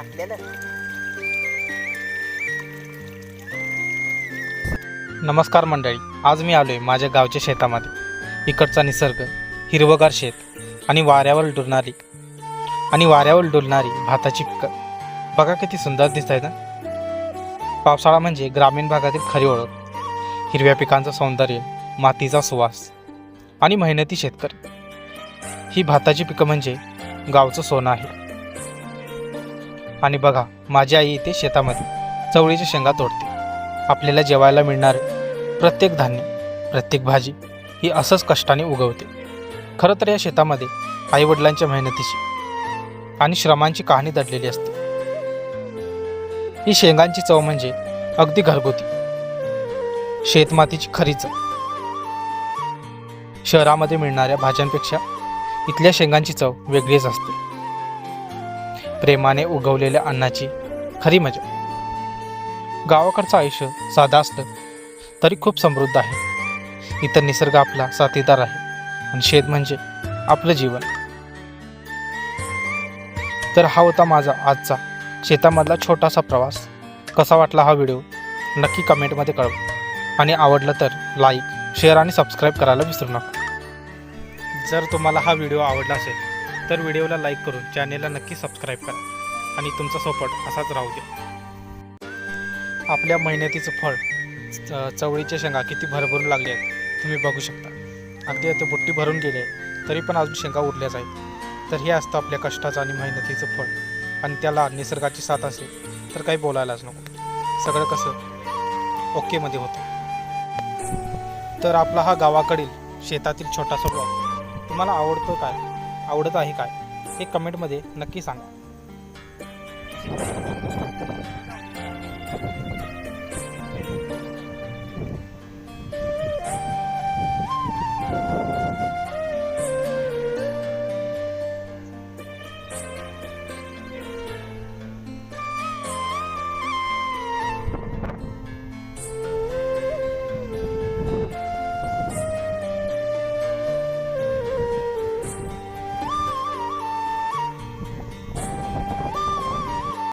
टाकलेलं. नमस्कार मंडळी आज मी आलोय माझ्या गावच्या शेतामध्ये. इकडचा निसर्ग हिरवगार शेत आणि वाऱ्यावर डुलणारी आणि वाऱ्यावर डुलणारी भाताची पिकं. बघा किती सुंदर दिसत आहे ना? पावसाळा म्हणजे ग्रामीण भागातील खरी ओळख. हिरव्या पिकांचं सौंदर्य मातीचा सुवास आणि मेहनती शेतकरी. ही भाताची पिकं म्हणजे गावचं सोनं आहे. आणि बघा माझी आई इथे शेतामध्ये चवळीच्या शेंगा तोडते. आपल्याला जेवायला मिळणारे प्रत्येक धान्य प्रत्येक भाजी ही असंच कष्टाने उगवते. खरं तर या शेतामध्ये आईवडिलांच्या मेहनतीची आणि श्रमांची कहाणी दडलेली असते. ही शेंगांची चव म्हणजे अगदी घरगुती. शेतमातीची खरी चव. शहरामध्ये मिळणाऱ्या भाज्यांपेक्षा इथल्या शेंगांची चव वेगळीच असते. प्रेमाने उगवलेल्या अन्नाची खरी मजा. गावाकडचं आयुष्य साधं असलं तरी खूप समृद्ध आहे. इथं निसर्ग आपला साथीदार आहे आणि शेत म्हणजे आपलं जीवन. तर हा होता माझा आजचा शेतामधला छोटासा प्रवास. कसा वाटला हा व्हिडिओ? नक्की कमेंटमध्ये कळवा. आणि आवडलं तर लाईक शेअर आणि सबस्क्राईब करायला विसरू नका. जर तुम्हाला हा व्हिडिओ आवडला असेल तर व्हिडिओला लाईक करून चॅनेलला नक्की सबस्क्राईब करा. आणि तुमचा सपोर्ट असाच राहू द्या. आपल्या मेहनतीचं फळ च- चवळीच्या शेंगा किती भरभरून लागले आहेत तुम्ही बघू शकता. अगदी आता बुट्टी भरून गेले तरी पण अजून शेंगा उरल्याच आहेत. तर हे असतं आपल्या कष्टाचं आणि मेहनतीचं फळ. आणि त्याला निसर्गाची साथ असेल तर काही बोलायलाच नको. सगळं कसं? ओकेमध्ये होतं. तर आपला हा गावाकडील शेतातील छोटासा ब्लॉग तुम्हाला आवडतो काय? आवडत आहे काय? हे कमेंटमध्ये नक्की सांगा.